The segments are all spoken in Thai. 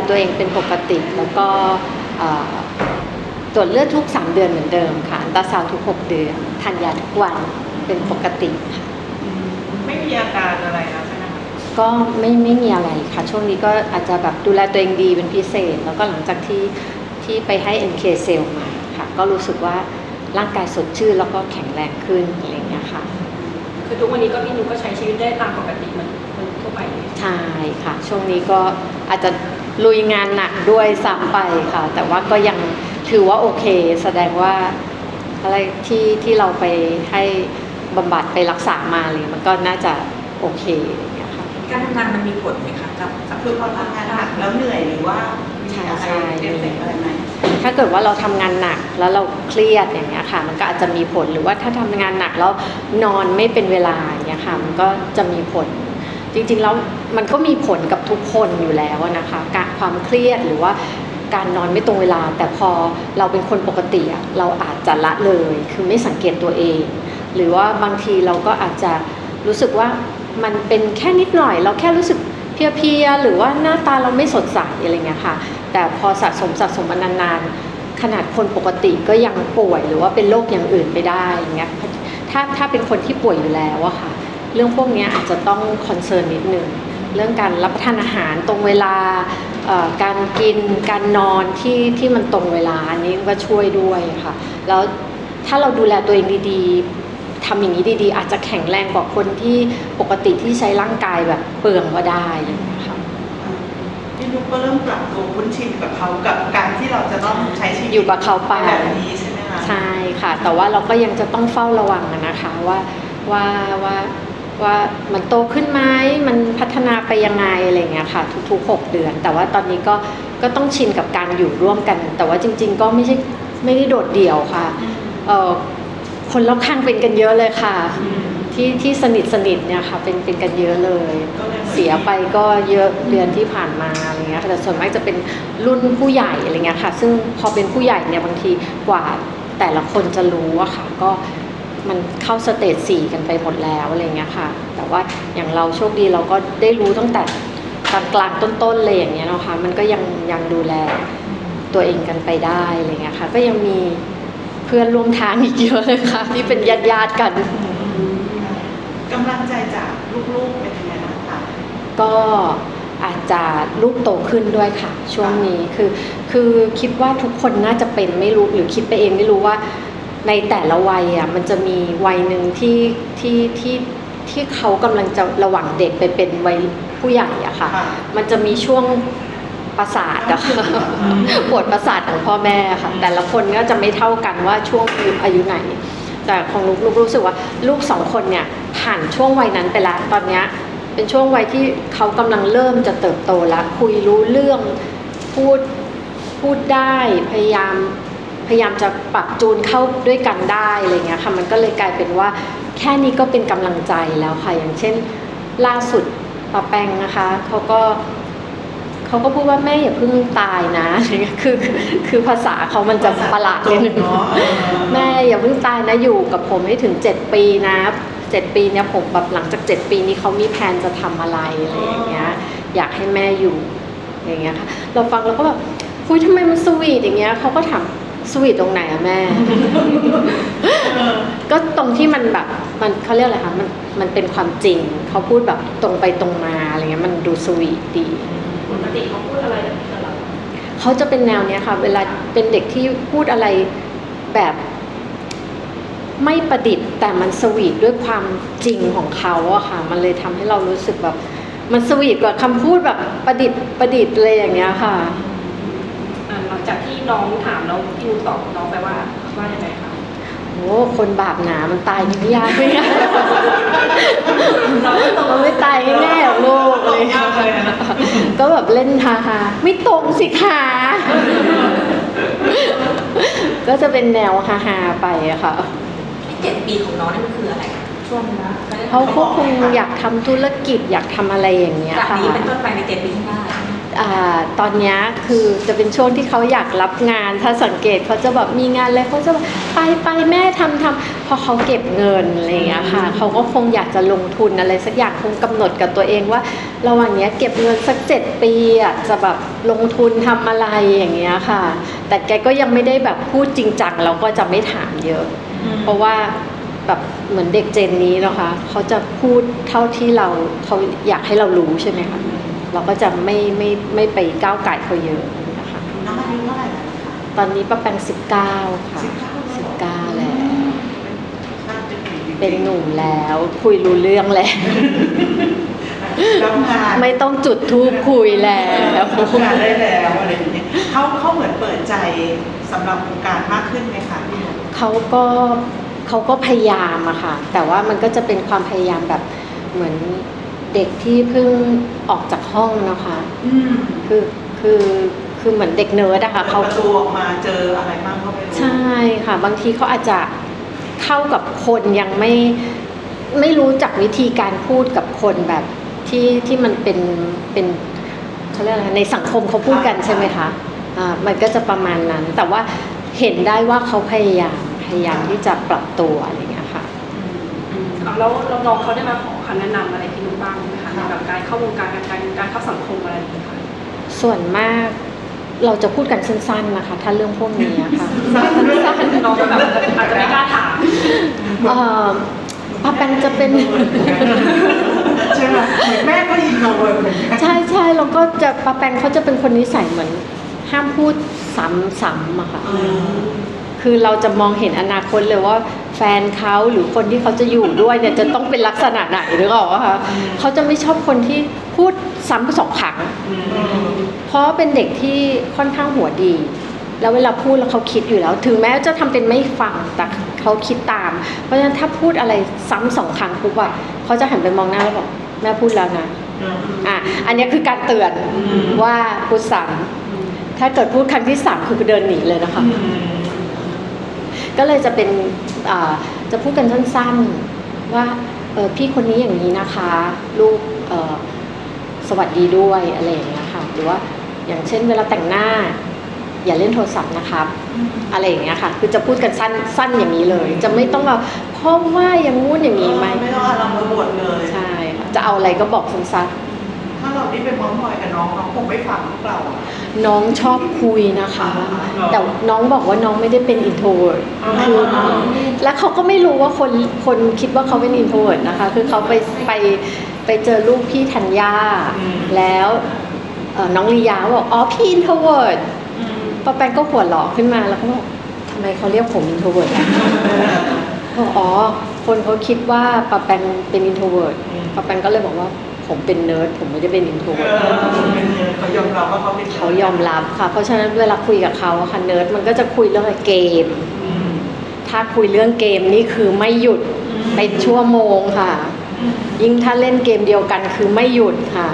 ลตัวเองเป็นปกติ แล้วก็เอ่อตรวจเลือดทุก 3 เดือนเหมือนเดิมค่ะอัลตราซาวด์ทุก 6 เดือนทานยาทุกวันเป็นปกติค่ะไม่มีอาการอะไรแล้วใช่ไหมคะก็ไม่ไม่มีอะไรค่ะ ช่วงนี้ก็อาจจะแบบดูแลตัวเองดีเป็นพิเศษ แล้วก็หลังจากที่ที่ไปให้ NK เซลมาค่ะ ก็รู้สึกว่าร่างกายสดชื่นแล้วก็แข็งแรงขึ้นอะไรอย่างเงี้ยค่ะ คือทุกวันนี้ก็พี่นุ้ก็ใช้ชีวิตได้ตามปกติเหมือนคนทั่วไปเลยใช่ค่ะ ช่วงนี้ก็อาจจะ ลุยงานหนักด้วยซ้ำไปค่ะ แต่ว่าก็ยังถือว่าโอเค แสดงว่าอะไรที่ที่เราไปให้บำบัดไปรักษามาเลยมันก็น่าจะโอเคอย่างเงี้ยค่ะการทำงานมันมีผลไหมคะกับกับคือพอทำงานหนักแล้วเหนื่อยหรือว่ามีอะไรใช่เอฟเฟกต์อะไรไหมถ้าเกิดว่าเราทำงานหนักแล้วเราเครียดอย่างเงี้ยค่ะ มันก็อาจจะมีผลหรือว่าถ้าทำงานหนักแล้วนอนไม่เป็นเวลาอย่างเงี้ยค่ะมันก็จะมีผล จริงๆแล้วมันก็มีผลกับทุกคนอยู่แล้วนะคะการ ความเครียดหรือว่าการนอนไม่ตรงเวลา แต่พอเราเป็นคนปกติอะเราอาจจะละเลย คือไม่สังเกตตัวเอง หรือว่าบางทีเราก็อาจจะรู้สึกว่ามันเป็นแค่นิดหน่อย เราแค่รู้สึกเพียๆหรือว่าหน้าตาเราไม่สดใสอะไรเงี้ยค่ะ แต่พอสะสมสะสมมานานๆขนาดคนปกติก็ยังป่วยหรือว่าเป็นโรคอย่างอื่นไปได้อย่างเงี้ยถ้าถ้าเป็นคนที่ป่วยอยู่แล้วอะค่ะ เรื่องพวกนี้อาจจะต้องคอนเซิร์นนิดนึงเรื่องการรับประทานอาหารตรงเวลา การกินการนอนที่ที่มันตรงเวลาอันนี้ก็ช่วยด้วยค่ะ แล้วถ้าเราดูแลตัวเองดีๆทำอย่างนี้ดีๆ อาจจะแข็งแรงกว่าคนที่ปกติที่ใช้ร่างกายแบบเปลืองก็ได้อะไรอย่างเงี้ยค่ะพี่นุ๊กก็เริ่มปรับตัวคุ้นชินกับเขากับการที่เราจะต้องใช้ชีวิตอยู่กับเขาไปแบบนี้ใช่ไหมคะใช่ค่ะ แต่ว่าเราก็ยังจะต้องเฝ้าระวังอะนะคะว่าว่าว่า ว่ามันโตขึ้นไหมมันพัฒนาไปยังไงอะไรอย่างเงี้ยค่ะ ทุกๆ 6 เดือน แต่ว่าตอนนี้ก็ก็ต้องชินกับการอยู่ร่วมกัน แต่ว่าจริง ๆ ก็ไม่ใช่ไม่ได้โดดเดี่ยวค่ะเออคนรอบข้างเป็นกันเยอะเลยค่ะ ที่ที่สนิทสนิทเนี่ยค่ะเป็นเป็นกันเยอะเลยก็เลยเสียไปก็เยอะเดือนที่ผ่านมาอะไรเงี้ยค่ะแต่ส่วนมากจะเป็นรุ่นผู้ใหญ่อะไรเงี้ยค่ะ ซึ่งพอเป็นผู้ใหญ่เนี่ยบางทีกว่าแต่ละคนจะรู้อะค่ะก็ มันเข้าสเตจสี่กันไปหมดแล้วอะไรเงี้ยค่ะ แต่ว่าอย่างเราโชคดีเราก็ได้รู้ตั้งแต่กลางกลางๆต้นๆเลยอย่างเงี้ยนะคะ มันก็ยังยังดูแลตัวเองกันไปได้อะไรเงี้ยค่ะ ก็ยังมีเพื่อนร่วมทางอีกเยอะเลยค่ะ ที่เป็นญาติญาติๆกันกำลังใจจากลูกๆเป็นยังไงบ้างคะก็อาจจะลูกโตขึ้นด้วยค่ะ ช่วงนี้คือ คือคิดว่าทุกคนน่าจะเป็นไม่รู้หรือคิดไปเองไม่รู้ว่า ในแต่ละวัยอะมันจะมีวัยหนึ่งที่ที่ที่ที่เขากำลังจะระหว่างเด็กไปเป็นวัยผู้ใหญ่อะค่ะ ค่ะมันจะมีช่วงประสาทอะค่ะปวดประสาทของพ่อแม่ค่ะ แต่ละคนก็จะไม่เท่ากันว่าช่วงอายุไหน แต่ของลูกลูกรู้สึกว่าลูกสองคนเนี่ยผ่านช่วงวัยนั้นไปแล้วตอนเนี้ยเป็นช่วงวัยที่เขากำลังเริ่มจะเติบโตแล้วคุยรู้เรื่องพูดพูดได้พยายาม พยายามจะปรับจูนเข้าด้วยกันได้อะไรเงี้ยค่ะมันก็เลยกลายเป็นว่า แค่นี้ก็เป็นกำลังใจแล้วค่ะ อย่างเช่น ล่าสุดปาแปงนะคะเขาก็เขาก็พูดว่าแม่อย่าเพิ่งตายนะอะไรเงี้ยคือคือภาษาเขามันจะประหลาดนิดนึงเนาะเออแม่อย่าเพิ่งตายนะอยู่กับผมให้ถึง7ปีนะ7ปีเนี่ยผมแบบหลังจาก7ปีนี้เขามีแผนจะทำอะไรอะไรอย่างเงี้ยอยากให้แม่อยู่อย่างเงี้ยค่ะเราฟังแล้วก็แบบคุยทำไมมันสวีทอย่างเงี้ยเขาก็ถาม สวีทตรงไหนอะแม่ ก็ตรงที่มันแบบมันเขาเรียกอะไรคะมันมันเป็นความจริงเขาพูดแบบตรงไปตรงมาอะไรเงี้ยมันดูสวีทดีปกติเขาพูดอะไรแบบนี้กับเราเขาจะเป็นแนวเนี้ยค่ะ เวลาเป็นเด็กที่พูดอะไรแบบไม่ประดิษฐ์แต่มันสวีทด้วยความจริงของเขาอะค่ะ มันเลยทำให้เรารู้สึกแบบ มันสวีทกว่าคำพูดแบบประดิษฐ์ประดิษฐ์อะไรอย่างเงี้ยค่ะ อ่าหลังจากที่ น้องถามแล้วพี่นุ้ตอบน้องไปว่าว่ายังไงคะโอ้คนบาปหนามันตายไม่ยากไม่ยากเราไม่ตรงมันไม่ตายแน่ๆหรอกลูกอะไรอย่างเลยตรงมากเลยนะก็แบบเล่นฮาฮาๆไม่ตรงสิคะก็จะเป็นแนวฮาฮาๆไปอะค่ะที่เจ็ดปีของน้องนี่มันคืออะไรคะช่วงนั้นนะเขาก็คงอยากทำธุรกิจอยากทำอะไรอย่างเงี้ยจากค่ะนี้เป็นต้นไปในเจ็ดปีข้างหน้าอา ตอนนี้คือจะเป็นช่วงที่เขาอยากรับงาน ถ้าสังเกตเขาจะแบบมีงานอะไรเขาจะแบบไปไปแม่ทำทำพอเขาเก็บเงินอะไรอย่างเงี้ยค่ะเขาก็คงอยากจะลงทุนอะไรสักอย่างคงกำหนดกับตัวเองว่าระหว่างเนี้ยเก็บเงินสักเจ็ดปีอะจะแบบลงทุนทำอะไรอย่างเงี้ยค่ะ แต่แกก็ยังไม่ได้แบบพูดจริงจังเราก็จะไม่ถามเยอะ เพราะว่าแบบเหมือนเด็กเจนนี้นะคะเขาจะพูดเท่าที่เราเขาอยากให้เรารู้ใช่ไหมคะ เราก็จะไม่ไม่ไม่ไปก้าวไก่เขาเยอะนะคะน้องอายุเท่าไหร่แล้วคะตอนนี้ป้าแปงสิบเก้าค่ะ19สิบเก้าแล้ว น่าจะเป็นจริงๆเป็นหนุ่มแล้ว คุยรู้เรื่องแล้ว รับงานไม่ต้องจุดทูบคุยแล้ว รับงานได้แล้วอะไรอย่างเงี้ยเขาเขาเหมือนเปิดใจสำหรับวงการมากขึ้นไหมคะพี่หนุ่มเขาก็เขาก็พยายามอะค่ะ แต่ว่ามันก็จะเป็นความพยายามแบบเหมือน เด็กที่เพิ่งออกจากห้องนะคะ อืมคือคือคือเหมือนเด็กเนิร์ดอะค่ะเขาเขาประตูออกมาเจออะไรบ้างก็ไม่รู้ใช่ค่ะบางทีเขาอาจจะเข้ากับคนยังไม่ไม่รู้จักวิธีการพูดกับคนแบบที่ที่มันเป็นเป็นเขาเรียกอะไรในสังคมเขาพูดกันใช่ไหมคะอ่ามันก็จะประมาณนั้น แต่ว่าเห็นได้ว่าเขาพยายามพยายามที่จะปรับตัวอะไรอย่างเงี้ยค่ะเอาแล้วแล้วน้องเขาได้มาขอคำแนะนำอะไรพี่นุ๊กบ้างไหมคะในแบบการเข้าวงการการการการเข้าสังคมอะไรอย่างเงี้ยค่ะส่วนมากเราจะพูดกันสั้นๆนะคะ ถ้าเรื่องพวกนี้อะค่ะน้องก็แบบอาจจะไม่กล้าถามเอ่อป้าแปงจะเป็นใช่ไหมเหมือนแม่ก็อินโทรเวิร์ดเหมือนกันใช่ใช่แล้วก็จะป้าแปงเขาจะเป็นคนนิสัยเหมือน ห้ามพูดซ้ำๆอะค่ะอืม คือเราจะมองเห็นอนาคตเลยว่าแฟนเขาหรือคนที่เขาจะอยู่ด้วยเนี่ยจะต้องเป็นลักษณะไหนหรือเปล่าคะเขาจะไม่ชอบคนที่พูดซ้ำสองครั้งอืมเพราะเป็นเด็กที่ค่อนข้างหัวดี แล้วเวลาพูดแล้วเขาคิดอยู่แล้ว ถึงแม้จะทำเป็นไม่ฟังแต่เขาคิดตาม เพราะฉะนั้นถ้าพูดอะไรซ้ำสองครั้งปุ๊บอะเขาจะหันไปมองหน้าแล้วบอกแม่พูดแล้วนะอืมอะอันนี้คือการเตือนอืมว่าพูดซ้ำถ้าเกิดพูดครั้งที่สามคือเดินหนีเลยนะคะ ก็เลยจะเป็นอ่าจะพูดกันสั้นๆว่าเออพี่คนนี้อย่างนี้นะคะ ลูกเอ่อสวัสดีด้วยอะไรอย่างเงี้ยค่ะหรือว่าอย่างเช่นเวลาแต่งหน้า อย่าเล่นโทรศัพท์นะครับ อะไรอย่างเงี้ยค่ะ คือจะพูดกันสั้นสั้นอย่างนี้เลย จะไม่ต้องแบบเพราะว่าอย่างงู้นอย่างนี้ไหมไม่ต้องอารมณ์ระบดเลยใช่ค่ะจะเอาอะไรก็บอกสั้นถ้าเรานี่เป็นมอมอยกับน้องน้องคงไม่ฟังพวกเราอะๆ น้องชอบคุยนะคะอ๋อแต่น้องบอกว่าน้องไม่ได้เป็นอินโทรเวิร์อ๋อคือแล้วเขาก็ไม่รู้ว่าคนคนคิดว่าเขาเป็นอินโทรเวิร์นะคะ คือเขาไปไปไปเจอลูกพี่ธัญญาแล้วเอ่อน้องลียาบอกอ๋อพี่อินโทรเวิร์ปาแปงก็หัวเราะขึ้นมาแล้วก็บอกทำไมเขาเรียกผมอินโทรเวิร์บอกอ๋อคนเขาคิดว่าปาแปงเป็นอินโทรเวิร์ปาแปงก็เลยบอกว่า ผมเป็นเนิร์ดผมไม่ได้เป็นอินโทรเอเวิร์อเขายอมรับว่าเขาเป็นเขายอมรับค่ะ เพราะฉะนั้นเวลาคุยกับเขาอะค่ะเนิร์ดมันก็จะคุยเรื่องเกมอืมถ้าคุยเรื่องเกมนี่คือไม่หยุดเป็นชั่วโมงค่ะ ยิ่งถ้าเล่นเกมเดียวกันคือไม่หยุดค่ะ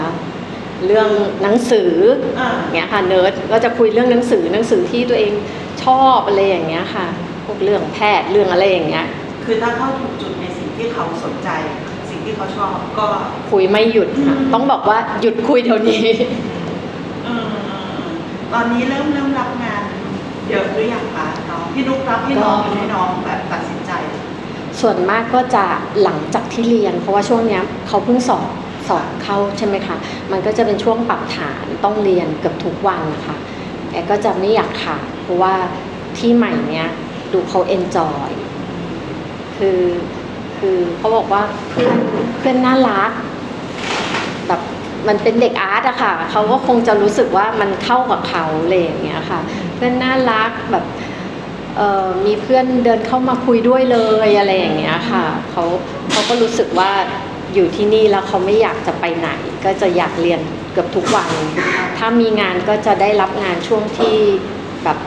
เรื่องหนังสืออ่าอย่างเงี้ยค่ะเนิร์ดก็จะคุยเรื่องหนังสือหนังสือที่ตัวเองชอบอะไรอย่างเงี้ยค่ะ พวกเรื่องแพทย์เรื่องอะไรอย่างเงี้ย คือถ้าเข้าถูกจุดในสิ่งที่เขาสนใจสิ่ง ที่เขาชอบก็คุยไม่หยุดค่ะ ต้องบอกว่าหยุดคุยเดี๋ยวนี้เออตอนนี้เริ่มเริ่มรับงานเยอะหรือยังคะน้องพี่นุ๊กรับให้น้องหรือให้น้องแบบตัดสินใจ ส่วนมากก็จะหลังจากที่เรียน เพราะว่าช่วงเนี้ยเขาเพิ่งสอบสอบเข้าใช่ไหมคะมันก็จะเป็นช่วงปรับฐานต้องเรียนเกือบทุกวันนะคะแอก็จะไม่อยากขาดเพราะว่าที่ใหม่เนี้ยดูเขาเอนจอยคือ คือเขาบอกว่าเพื่อนเพื่อนน่ารักแบบมันเป็นเด็กอาร์ตอะค่ะเขาก็คงจะรู้สึกว่ามันเข้ากับเขาเลยอย่างเงี้ยค่ะ เพื่อนน่ารักแบบมีเพื่อนเดินเข้ามาคุยด้วยเลยอะไรอย่างเงี้ยค่ะเขาเขาก็รู้สึกว่าอยู่ที่นี่แล้วเขาไม่อยากจะไปไหน ก็จะอยากเรียนเกือบทุกวัน ถ้ามีงานก็จะได้รับงานช่วงที่แบบ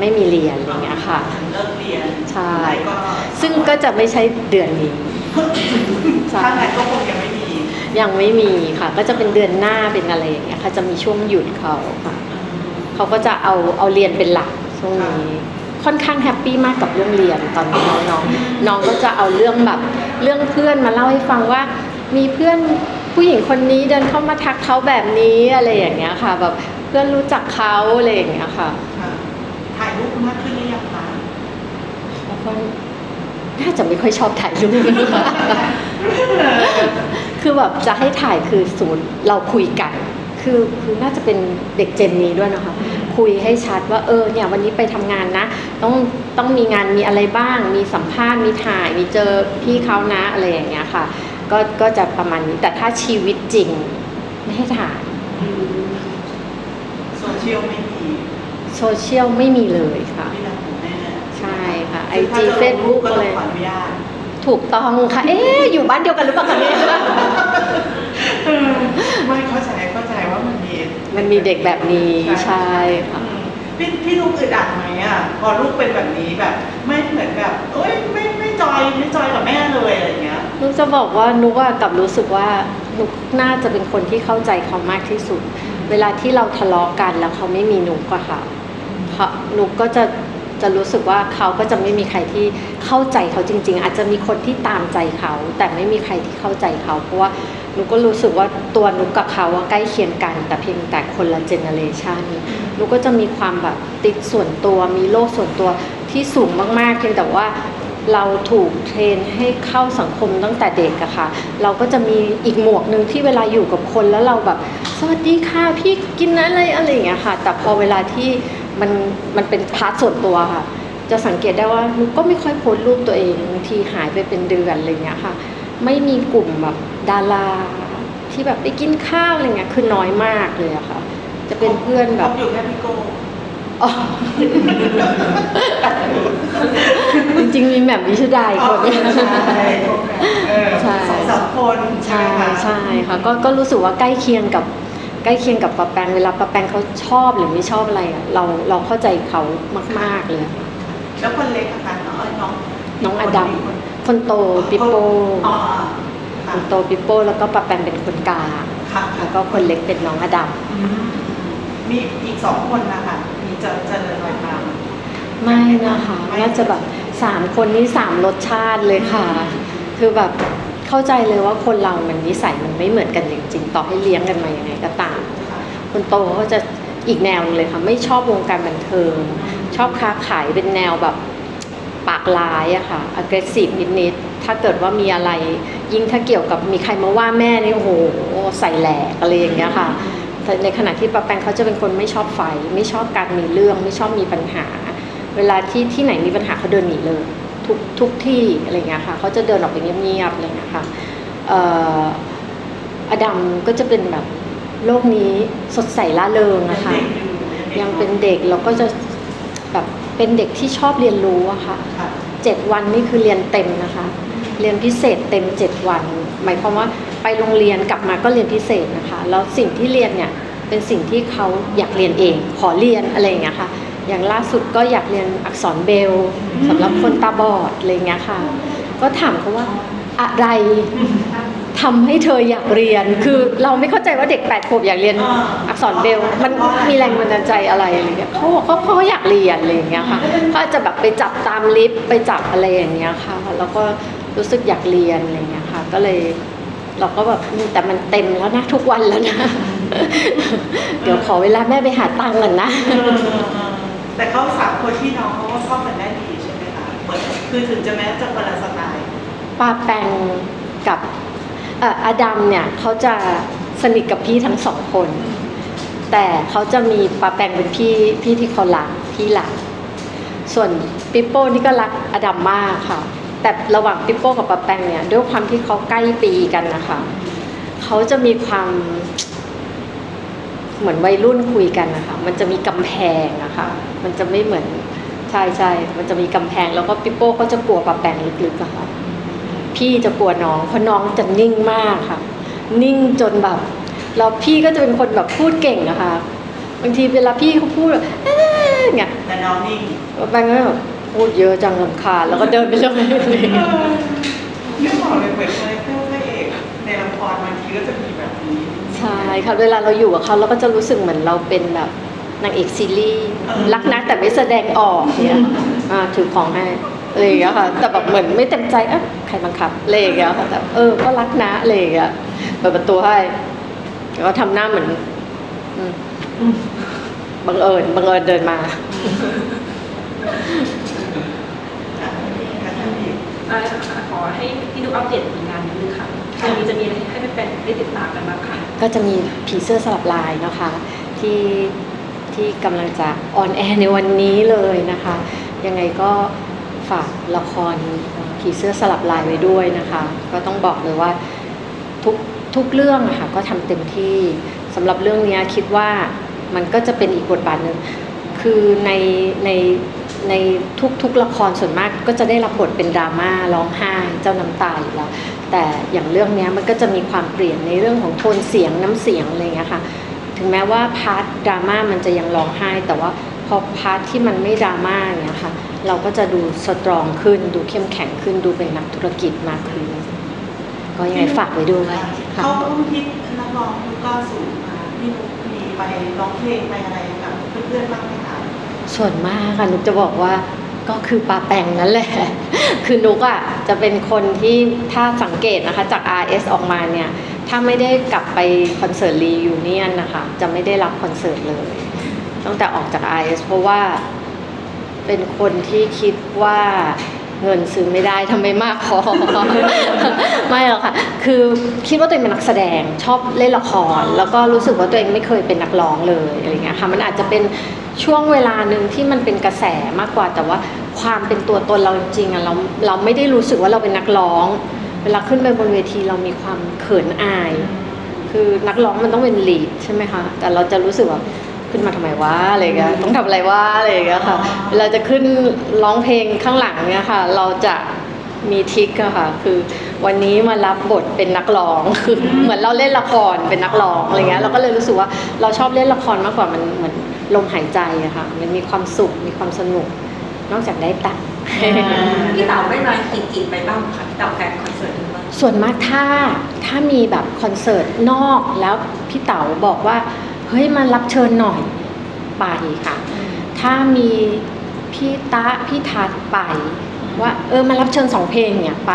ไม่มีเรียนอะไรอย่างเงี้ยค่ะเลิกเรียนใช่ไม่ก็ซึ่งก็จะไม่ใช่เดือนนี้ใช่ถ้าไงก็คงยังไม่มียังไม่มีค่ะ ก็จะเป็นเดือนหน้าเป็นอะไรอย่างเงี้ยค่ะจะมีช่วงหยุดเขาค่ะเขาก็จะเอาเอาเรียนเป็นหลักช่วงนี้ค่อนข้างแฮปปี้มากกับเรื่องเรียนตอนนี้น้องน้องน้องก็จะเอาเรื่องแบบเรื่องเพื่อนมาเล่าให้ฟังว่า มีเพื่อนผู้ผู้หญิงคนนี้เดินเข้ามาทักเขาแบบนี้อะไรอย่างเงี้ยค่ะแบบเพื่อนรู้จักเขาอะไรอย่างเงี้ยค่ะค่ะถ่าย รูปมากขึ้นหรือยังคะแล้วก็น่าจะไม่ค่อยชอบถ่ายรูป คือแบบจะให้ถ่ายคือสมมติเราคุยกัน คือคือน่าจะเป็นเด็กเจนนี้ด้วยนะคะ คุยให้ชัดว่าเออเนี่ยวันนี้ไปทำงานนะ ต้องต้องมีงานมีอะไรบ้าง มีสัมภาษณ์มีถ่ายมีเจอพี่เขานะอะไรอย่างเงี้ยค่ะ ก็ก็จะประมาณนี้แต่ถ้าชีวิตจริง ไม่ให้ถ่าย โซเชียลไม่มี โซเชียลไม่มีเลยค่ะไม่รักของแม่ใช่ค่ะไอซึ่งจีถ้าจะลงเฟซบุ๊กก็อะต้ไรองขออนุญาตถูกต้องค่ะ เอ๊ะอยู่บ้านเดียวกันหรือเปล่าคะเนี่ยเออไม่เข้าใจเข้าใจว่ามันมีมันมีเด็กแบบนี้ใช่ค่ะอืมพี่พี่ลูกอึดอัดไหมอะพอลูกเป็นแบบนี้แบบ ไม่เหมือนแบบเอ้ยไม่ไม่จอยไม่จอยกับแม่เลยอะไรอย่างเงี้ยนุกจะบอกว่านุกอะกลับรู้สึกว่านุกน่าจะเป็นคนที่เข้าใจเขามากที่สุด เวลาที่เราทะเลาะกันแล้วเขาไม่มีนุกอะค่ะ เขานุกก็จะจะรู้สึกว่าเขาก็จะไม่มีใครที่เข้าใจเขาจริง ๆ อาจจะมีคนที่ตามใจเขา แต่ไม่มีใครที่เข้าใจเขาเพราะว่าหนุกก็รู้สึกว่าตัวนุกกับเขาใกล้เคียงกัน แต่เพียงแต่คนละเจเนอเรชันหนุกก็จะมีความแบบติดส่วนตัวมีโลกส่วนตัวที่สูงมากๆเพียงแต่ว่าเราถูกเทรนให้เข้าสังคมตั้งแต่เด็กอะค่ะ เราก็จะมีอีกหมวกหนึ่งที่เวลาอยู่กับคนแล้วเราแบบ สวัสดีค่ะพี่กินอะไรอะไรอย่างเงี้ยค่ะ แต่พอเวลาที่ มันมันเป็นพาร์ทส่วนตัวค่ะ จะสังเกตได้ว่านุกก็ไม่ค่อยโพสต์รูปตัวเองบางทีหายไปเป็นเดือนอะไรเงี้ยค่ะ ไม่มีกลุ่มแบบดาราที่แบบไปกินข้าวอะไรเงี้ยคือน้อยมากเลยอะค่ะ จะเป็นเพื่อนแบบคบอยู่แค่พี่โก้อ๋อจริงๆมีแหม่มวิชุดาอีกคนใช่เออใช่สองสามคนใช่ไหมคะใช่ค่ะก็ก็รู้สึกว่าใกล้เคียงกับ ใกล้เคียงกับปะแปงเวลาปะแปงเขาชอบหรือไม่ชอบอะไรอะเราเราเข้าใจเขามาก ๆเลยค่ะแล้วคนเล็กอะคะน้องเอ้ยน้องน้องอดัมคนคนโตปิโป้อ๋อคค่ะนโตปิโป้แล้วก็ปะแปงเป็นคนกลางค่ะแล้วก็คนเล็กเป็นน้องอดัมอืมมีอีกสองคนนะคะมีเจอเจริญรอยตามไม่นะคะน่าจะแบบสามคนนี้สามรสชาติเลยค่ะ คือแบบ เข้าใจเลยว่าคนเรามันนิสัยมันไม่เหมือนกันจริงๆ ต่อให้เลี้ยงกันมาอยังไงก็ตาม คนโตเขาจะอีกแนวหนึงเลยค่ะไม่ชอบวงการบันเทิง ชอบค้าขายเป็นแนวแบบปากร้ายอะค่ะ aggressive นิดๆ ถ้าเกิดว่ามีอะไรยิ่งถ้าเกี่ยวกับมีใครมาว่าแม่นี่โอ้โหใส่แหลกอะไรอย่างเงี้ยค่ะในขณะที่ปะแปงเขาจะเป็นคนไม่ชอบไฟ ไม่ชอบการมีเรื่อง ไม่ชอบมีปัญหา เวลาที่ที่ไหนมีปัญหาเขาเดินหนีเลย ทุกทุกที่อะไรเงี้ยค่ะเขาจะเดินออกไปเงียบๆอะไรเงี้ยค่ะอดัมก็จะเป็นแบบโลกนี้สดใสล่าเริงอะคะยังเป็นเด็กเราก็จะแบบเป็นเด็กที่ชอบเรียนรู้อะค่ะค่ะเจ็ดวันนี่คือเรียนเต็มนะคะ เรียนพิเศษเต็มเจ็ดวัน หมายความว่าไปโรงเรียนกลับมาก็เรียนพิเศษนะคะ แล้วสิ่งที่เรียนเนี่ยเป็นสิ่งที่เขาอยากเรียนเอง ขอเรียนอะไรอย่างเงี้ยค่ะ อย่างล่าสุดก็อยากเรียนอักษรเบรลล์สำหรับคนตาบอดอะไรอย่างเงี้ยค่ะ ก็ถามเขาว่าอะไรทำให้เธออยากเรียน คือเราไม่เข้าใจว่าเด็กแปดขวบอยากเรียนอ่าอักษรเบรลล์มันมีแรงบันดาลใจอะไรอะไรเงี้ยเขาบอกเขาเขาอยากเรียนอะไรอย่างเงี้ยค่ะเขาอาจจะแบบไปจับตามลิฟต์ไปจับอะไรอย่างเงี้ยค่ะ แล้วก็รู้สึกอยากเรียนอะไรเงี้ยค่ะ ก็เลยเราก็แบบอืมแต่มันเต็มแล้วนะทุกวันแล้วนะ เดี๋ยวขอเวลาแม่ไปหาตังค์ก่อนนะ แต่เขาสามคนพี่น้องเขาก็เข้ากันได้ดีใช่ไหมคะเหมือนคือถึงจะแม้จะคนละสไตล์ปาแปงกับเอ่ออดัมเนี่ยเขาจะสนิทกับพี่ทั้งสองคน แต่เขาจะมีปาแปงเป็นพี่พี่ที่เขารักพี่หลัก ส่วนปิโป้นี่ก็รักอดัมมากค่ะ แต่ระหว่างปิโป้กับปาแปงเนี่ยด้วยความที่เขาใกล้ปีกันนะคะเขาจะมีความ เหมือนวัยรุ่นคุยกันนะคะมันจะมีกำแพงนะคะมันจะไม่เหมือนใช่ใช่มันจะมีกำแพงแล้วก็ปิโป้ก็จะกลัวปาแปงลึกๆอะค่ะพี่จะกลัวน้องเพราะน้องจะนิ่งมากค่ะ นิ่งจนแบบแล้วพี่ก็จะเป็นคนแบบพูดเก่งอะค่ะบางทีเวลาพี่เขาพูดแบบเอ๊ะอย่างเงี้ยแต่น้องนิ่งแบงก์ก็แบบพูดเยอะจังลำคาญแล้วก็เดินไปเลยเรื่องบอกเลยเหมือนคาแรคเตอร์พระเอกในละครบางทีก็จะมีแบบนี้ ใช่ค่ะเวลาเราอยู่กับเขาเราก็จะรู้สึกเหมือนเราเป็นแบบนางเอกซีรีส์รักนะแต่ไม่แสดงออกเนี่ยอ่าถือของให้อะไรอย่างเงี้ยค่ะแต่แบบเหมือนไม่เต็มใจเอ๊ะใครบังคับอะไรอย่างเงี้ยค่ะแต่เออก็รักนะอะไรอย่างเงี้ยเปิดประตูให้แล้วก็ทำหน้าเหมือนอืมบังเอิญบังเอิญเดินมาอ่าขอให้พี่นุ๊กอัปเดตผลงานนิดนึงค่ะตอนนี้ จะมีอะไรให้แฟนๆได้ติดตามกันบ้างค่ะ ก็จะมีผีเสื้อสลับลายนะคะ ที่ที่กำลังจะออนแอร์ในวันนี้เลยนะคะ ยังไงก็ฝากละครผีเสื้อสลับลายไว้ด้วยนะคะ ก็ต้องบอกเลยว่าทุกทุกเรื่องอะค่ะก็ทำเต็มที่สำหรับเรื่องนี้คิดว่ามันก็จะเป็นอีกบทบาทหนึ่งคือในในในทุกทุกละครส่วนมากก็จะได้รับบทเป็นดราม่าร้องไห้เจ้าน้ำตาอยู่แล้ว แต่อย่างเรื่องเนี้ยมันก็จะมีความเปลี่ยนในเรื่องของโทนเสียงน้ำเสียงอะไรอย่างเงี้ยค่ะ ถึงแม้ว่าพาร์ทดราม่ามันจะยังร้องไห้ แต่ว่าพอพาร์ทที่มันไม่ดราม่าอย่างเงี้ยค่ะเราก็จะดูสตรองขึ้น ดูเข้มแข็งขึ้น ดูเป็นนักธุรกิจมากขึ้น ก็ยังไงฝากไว้ด้วยค่ะเขาต้องพิษนักร้องยุค90มาพี่นุ๊กมีไปร้องเพลงไปอะไรกับเพื่อนๆบ้างไหมคะส่วนมากค่ะนุกจะบอกว่า ก็คือปลาแปงนั่นแหละ คือนุกอะจะเป็นคนที่ถ้าสังเกตนะคะจาก RS ออกมาเนี่ย ถ้าไม่ได้กลับไปคอนเสิร์ตรียูเนียนนะคะ จะไม่ได้รับคอนเสิร์ตเลย ตั้งแต่ออกจาก RS เพราะว่าเป็นคนที่คิดว่า เงินซื้อไม่ได้ทำไม่มากพอ ไม่หรอกค่ะ คือคิดว่าตัวเองเป็นนักแสดงชอบเล่นละคร แล้วก็รู้สึกว่าตัวเองไม่เคยเป็นนักร้องเลยอะไรเงี้ยค่ะ มันอาจจะเป็นช่วงเวลาหนึ่งที่มันเป็นกระแสมากกว่า แต่ว่าความเป็นตัวตนเราจริงอะเราเราไม่ได้รู้สึกว่าเราเป็นนักร้อง เวลาขึ้นไปบนเวทีเรามีความเขินอาย คือนักร้องมันต้องเป็นลีดใช่ไหมคะ แต่เราจะรู้สึกว่า ขึ้นมาทำไมวะอะไรเงี้ยต้องทำอะไรวะอะไรเงี้ยค่ะเวลาจะขึ้นร้องเพลงข้างหลังเนี่ยค่ะ เราจะมีทริกอะค่ะ คือวันนี้มารับบทเป็นนักร้องคือเหมือนเราเล่นละครเป็นนักร้องอะไรเงี้ยเราก็เลยรู้สึกว่าเราชอบเล่นละครมากกว่ามันเหมือนลมหายใจอะค่ะ มันมีความสุขมีความสนุก นอกจากได้ตังค์พี่เต๋าได้มากินกินไปบ้างไหมค่ะพี่เต๋าแฟนคอนเสิร์ตนี้บ้างส่วนมากถ้าถ้ามีแบบคอนเสิร์ตนอกแล้วพี่เต๋าบอกว่า เฮ้ยมารับเชิญหน่อยไปค่ะ ถ้ามีพี่ตะพี่ทัดไป ว่าเออมารับเชิญสองเพลงเนี่ยไป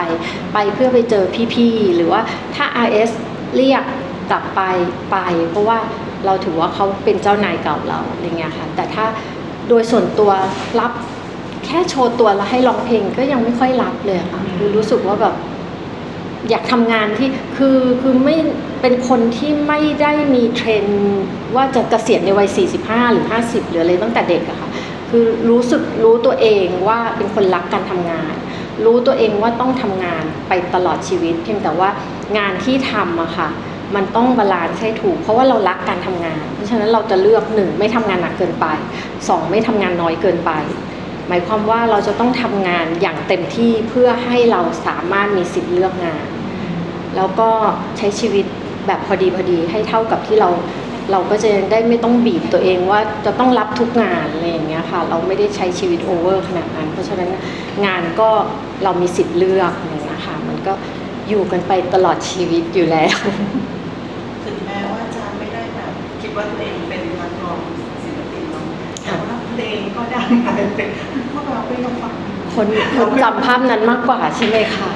ไปเพื่อไปเจอพี่ๆหรือว่าถ้า RS เรียกกลับไปไป เพราะว่าเราถือว่าเขาเป็นเจ้านายเก่าเราอะไรเงี้ยค่ะ แต่ถ้าโดยส่วนตัวรับแค่โชว์ตัวแล้วให้ร้องเพลงก็ยังไม่ค่อยรับเลยค่ะคือรู้สึกว่าแบบอยากทำงานที่คือคือไม่ เป็นคนที่ไม่ได้มีเทรนว่าจะเกษียณในวัย 45 หรือ 50 หรืออะไรตั้งแต่เด็กอะค่ะ คือรู้สึกรู้ตัวเองว่าเป็นคนรักการทำงาน รู้ตัวเองว่าต้องทำงานไปตลอดชีวิต เพียงแต่ว่างานที่ทำอะค่ะ มันต้องบาลานซ์ให้ถูก เพราะว่าเรารักการทำงาน เพราะฉะนั้นเราจะเลือกหนึ่งไม่ทำงานหนักเกินไปสองไม่ทำงานน้อยเกินไปหมายความว่าเราจะต้องทำงานอย่างเต็มที่เพื่อให้เราสามารถมีสิทธิ์เลือกงาน แล้วก็ใช้ชีวิต แบบพอดีพอดีให้เท่ากับที่เรา เราก็จะได้ไม่ต้องบีบตัวเองว่าจะต้องรับทุกงานอะไรอย่างเงี้ยค่ะ เราไม่ได้ใช้ชีวิตโอเวอร์ขนาดนั้น เพราะฉะนั้นงานก็เรามีสิทธิ์เลือกอะไรอย่างเงี้ยค่ะมันก็อยู่กันไปตลอดชีวิตอยู่แล้วถึงแม้ว่าจะไม่ได้แบบคิดว่าตัวเองเป็นนักร้องศิลปินเนาะแต่ว่าเพลงก็ดังอะไรเป็นพวกเราไปลองฟังคนคนจำภาพนั้นมากกว่าใช่ไหมคะ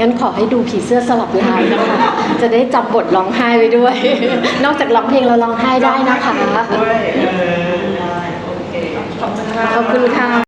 งั้นขอให้ดูผีเสื้อสลับลายนะคะ จะได้จำบทร้องไห้ไว้ด้วย นอกจากร้องเพลงเราร้องไห้ได้นะคะ ด้วยเออได้โอเคขอบคุณค่ะ ขอบคุณค่ะ